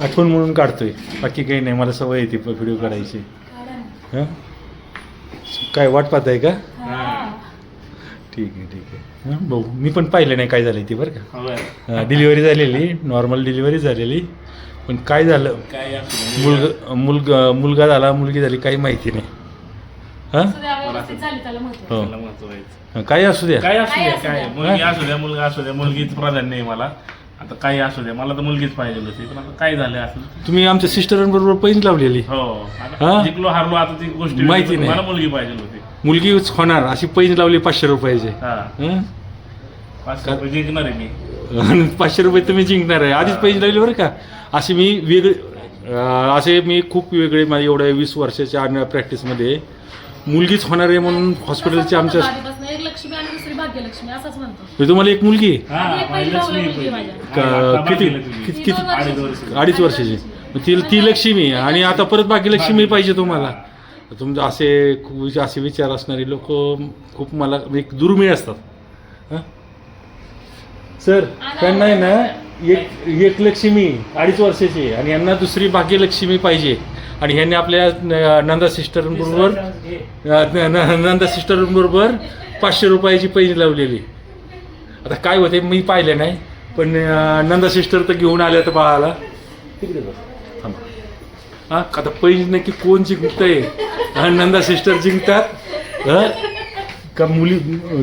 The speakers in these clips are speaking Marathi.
आठवण म्हणून काढतोय. बाकी काही नाही मला सवय येते व्हिडिओ काढायची. हं? काय वाट पाहत आहे का ठीक आहे ठीक आहे. हं, बघू. मी पण पाहिलं नाही काय झालं ते बरं का. डिलिव्हरी झालेली नॉर्मल डिलिव्हरी झालेली. पण काय झालं? काय असू दे. मुलगा मुलगा मुलगा झाला मुलगी झाली काही माहिती नाही. हां? व्यवस्थित झाली त्याला महत्त्व हो. त्याला महत्त्व आहे. काय असू द्या. काय असू काय? द्या. काय. मुलगी असू द्या मुलगा असू द्या मुलगीच प्राधान्य आहे मला. आता काही असू द्या मला तर मुलगीच पाहिजे होती पण आता काय झालं असं? तुम्ही आमच्या सिस्टरांबरोबर पैंज लावलेली. हो. हा? आता जिंकलो हारलो आता ती गोष्ट माहिती नाही. मला मुलगी पाहिजे होती. मुलगीच होणार अशी पैंज लावली पाचशे रुपयाचे. हा. हं? पाचशे रुपये जिंकणार आहे मी. पाचशे रुपये तुम्ही जिंकणार आहे. आधीच पैसे लावले बरं का? असे मी वेगळे असे मी खूप वेगळे माझ्या एवढ्या वीस वर्षाच्या प्रॅक्टिसमध्ये मुलगीच होणार आहे म्हणून हॉस्पिटलचे आमच्या आधीपासून एक लक्ष्मी आणि दुसरी भाग्यलक्ष्मी असंच म्हणतो. मी तुम्हाला एक मुलगी? हा किती. किती अडीच वर्षाची. ती ती लक्ष्मी आणि आता परत बाकी लक्ष्मी पाहिजे तुम्हाला. तुमचे असे खूप असे विचार असणारे लोक खूप मला एक दुर्मिळ असतात. हं? सर त्यांना आहे ना एक एक लक्ष्मी अडीच वर्षाची आणि यांना दुसरी भाग्यलक्ष्मी पाहिजे. आणि ह्यांनी आपल्या न- नंदा सिस्टरबरोबर न- न- नंदा सिस्टरबरोबर पाचशे रुपयाची पैज लावलेली. आता काय होते मी पाहिले नाही पण अं, नंदा सिस्टर तर घेऊन आल्या तर बाळाला. तिकडे बस. थांबा. हा आता पैज नक्की कोण जिंकतंय? हा, नंदा सिस्टर जिंकतात. हं? का मुली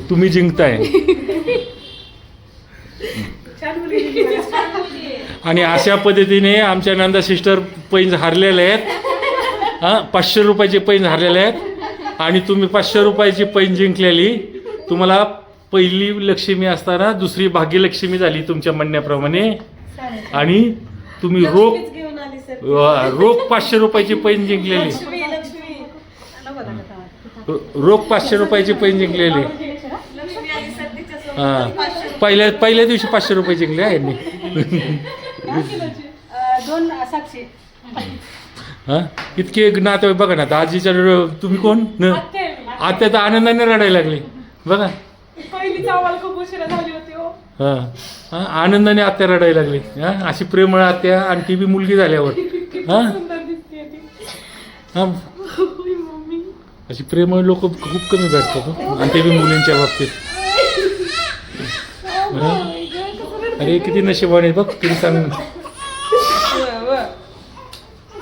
तुम्ही जिंकताय? आणि अशा पद्धतीने आमच्या नंदा सिस्टर पैंज हारलेले आहेत. हां पाचशे रुपयाचे पैंज हारलेले आहेत. आणि तुम्ही पाचशे रुपयाची पैंज जिंकलेली. तुम्हाला पहिली लक्ष्मी असताना दुसरी भाग्यलक्ष्मी झाली तुमच्या म्हणण्याप्रमाणे. आणि तुम्ही रोख रोख पाचशे रुपयाची पैंज जिंकलेली. रोख पाचशे रुपयाची पैंज जिंकलेली. हां. पहिल्या पहिल्या दिवशी पाचशे रुपये जिंकले आहे यांनी. दोन साक्षी. हां? इतके नाते बघा ना आता आजीच्या तुम्ही कोण? न? आत्या तर आनंदाने रडायला लागली. बघा. हो. हां. हां? आनंदाने आत्या रडायला लागली. हां? अशी प्रेमळ आत्या आणि ती बी मुलगी झाल्यावर. हां? हां? अशी प्रेमळ लोक खूप कमी भेटतात. आणि ते बी मुलींच्या बाबतीत? अरे किती नशिबाने बघ किती चांगलं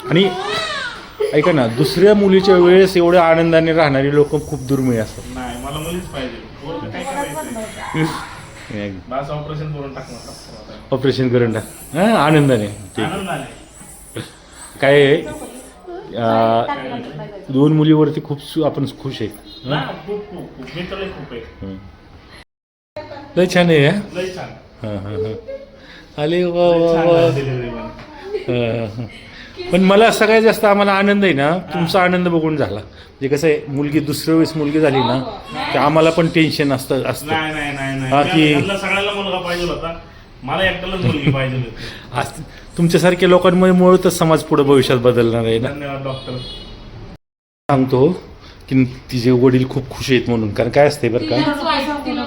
आणि ऐका ना दुसऱ्या मुलीच्या वेळेस एवढ्या आनंदाने राहणारी लोक खूप दुर्मिळ असतात. नाही मला मुलीच पाहिजे. ऑपरेशन करून टाकणार ऑपरेशन करून टाक. हां आनंदाने. ठीक. काय दोन मुलीवरती खूप सु- आपण खुश आहे ना खूप खूप खूप मित्र लय हं. छान आहे हा? लय छान. हां हां हां. आले वा पण. हां, हां. पण मला सगळ्यात जास्त आम्हाला आनंद आहे ना तुमचा आनंद बघून झाला. म्हणजे कसं आहे मुलगी दुसऱ्या वेळेस मुलगी झाली ना ते आम्हाला पण टेन्शन असतं असतं. नाही नाही नाही नाही. हा, की- सगळ्याला मुलगा पाहिजे होता. मला एकट्यालाच मुलगी पाहिजे होती. आज तुमच्यासारख्या लोकांमुळे मुळे तर समाज पुढे भविष्यात बदलणार आहे ना. धन्यवाद डॉक्टर सांगतो की तिचे वडील खूप खुश आहेत म्हणून. कारण काय असते बरं का? तिला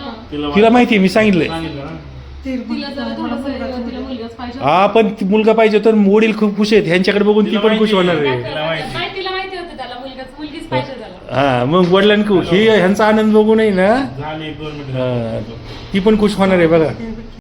तिला माहिती आहे मी सांगितलंय. सांगितलं ना? तिला जरा थोडंसं तिला मुलगाच पाहिजे हा पण ती मुलगा पाहिजे तर वडील खूप खुश आहेत. ह्यांच्याकडे बघून ती तिला पण खुश माहिती होणार आहे. आहे तिला माहिती. नाही तिला माहिती होतं त्याला मुलगाच मुलगीच पाहिजे त्याला. हा मग वडिलांनी ही ह्यांचा आनंद बघून आहे ना झाली हा, ती पण खुश होणार आहे बघा.